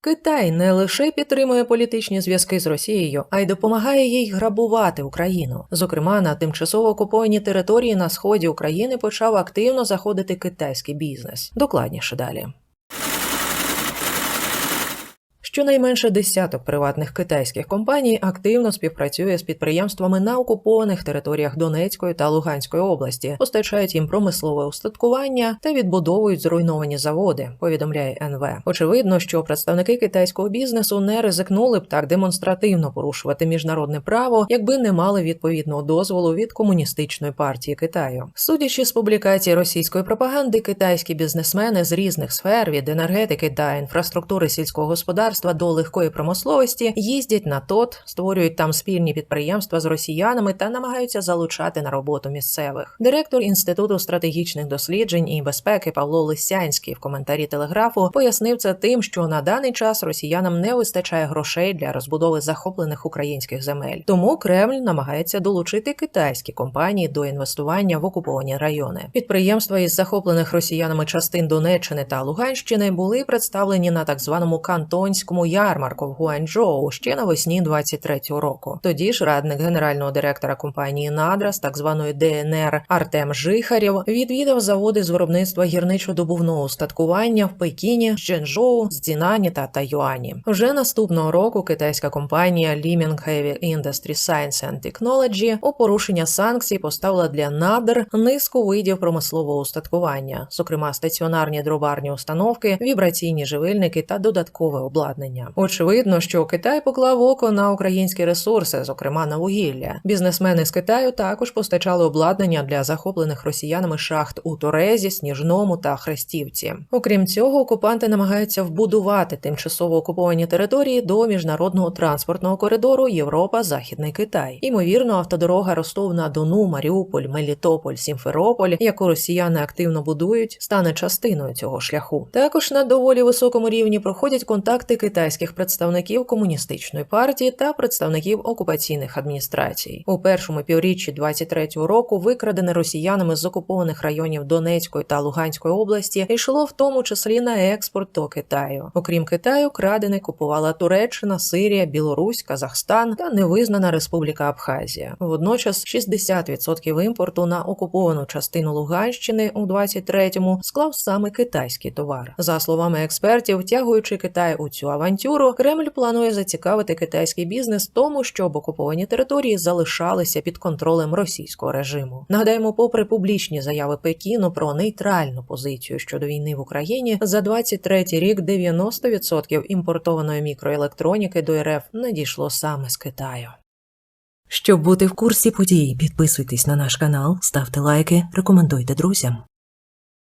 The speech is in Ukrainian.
Китай не лише підтримує політичні зв'язки з Росією, а й допомагає їй грабувати Україну. Зокрема, на тимчасово окуповані території на сході України почав активно заходити китайський бізнес. Докладніше далі. Щонайменше десяток приватних китайських компаній активно співпрацює з підприємствами на окупованих територіях Донецької та Луганської області, постачають їм промислове устаткування та відбудовують зруйновані заводи. Повідомляє НВ. Очевидно, що представники китайського бізнесу не ризикнули б так демонстративно порушувати міжнародне право, якби не мали відповідного дозволу від комуністичної партії Китаю. Судячи з публікацій російської пропаганди, китайські бізнесмени з різних сфер від енергетики та інфраструктури сільського господарства до легкої промисловості їздять на ТОТ, створюють там спільні підприємства з росіянами та намагаються залучати на роботу місцевих. Директор інституту стратегічних досліджень і безпеки Павло Лисянський в коментарі телеграфу пояснив це тим, що на даний час росіянам не вистачає грошей для розбудови захоплених українських земель. Тому Кремль намагається долучити китайські компанії до інвестування в окуповані райони. Підприємства із захоплених росіянами частин Донеччини та Луганщини були представлені на так званому кантонському ярмарку в Гуанчжоу ще навесні 23-го року. Тоді ж радник генерального директора компанії Надра з так званої ДНР Артем Жихарєв відвідав заводи з виробництва гірничо-добувного устаткування в Пекіні, Чженчжоу, Цзінані та Тайюані. Вже наступного року китайська компанія Liming Heavy Industry Science and Technology у порушення санкцій поставила для надр низку видів промислового устаткування, зокрема стаціонарні дробарні установки, вібраційні живильники та додаткове обладнання. Очевидно, що Китай поклав око на українські ресурси, зокрема на вугілля. Бізнесмени з Китаю також постачали обладнання для захоплених росіянами шахт у Торезі, Сніжному та Хрестівці. Окрім цього, окупанти намагаються вбудувати тимчасово окуповані території до міжнародного транспортного коридору Європа, Західний Китай. Імовірно, автодорога Ростов на Дону, Маріуполь, Мелітополь, Сімферополь, яку росіяни активно будують, стане частиною цього шляху. Також на доволі високому рівні проходять контакти китайських представників комуністичної партії та представників окупаційних адміністрацій. У першому півріччі 23-го року викрадене росіянами з окупованих районів Донецької та Луганської області йшло в тому числі на експорт до Китаю. Окрім Китаю, крадене купувала Туреччина, Сирія, Білорусь, Казахстан та невизнана Республіка Абхазія. Водночас 60% імпорту на окуповану частину Луганщини у 23-му склав саме китайський товар. За словами експертів, втягуючи Китай у цю авантюру, Кремль планує зацікавити китайський бізнес тому, щоб окуповані території залишалися під контролем російського режиму. Нагадаємо, попри публічні заяви Пекіну про нейтральну позицію щодо війни в Україні, за 23-й рік 90% імпортованої мікроелектроніки до РФ надійшло саме з Китаю. Щоб бути в курсі подій, підписуйтесь на наш канал, ставте лайки, рекомендуйте друзям.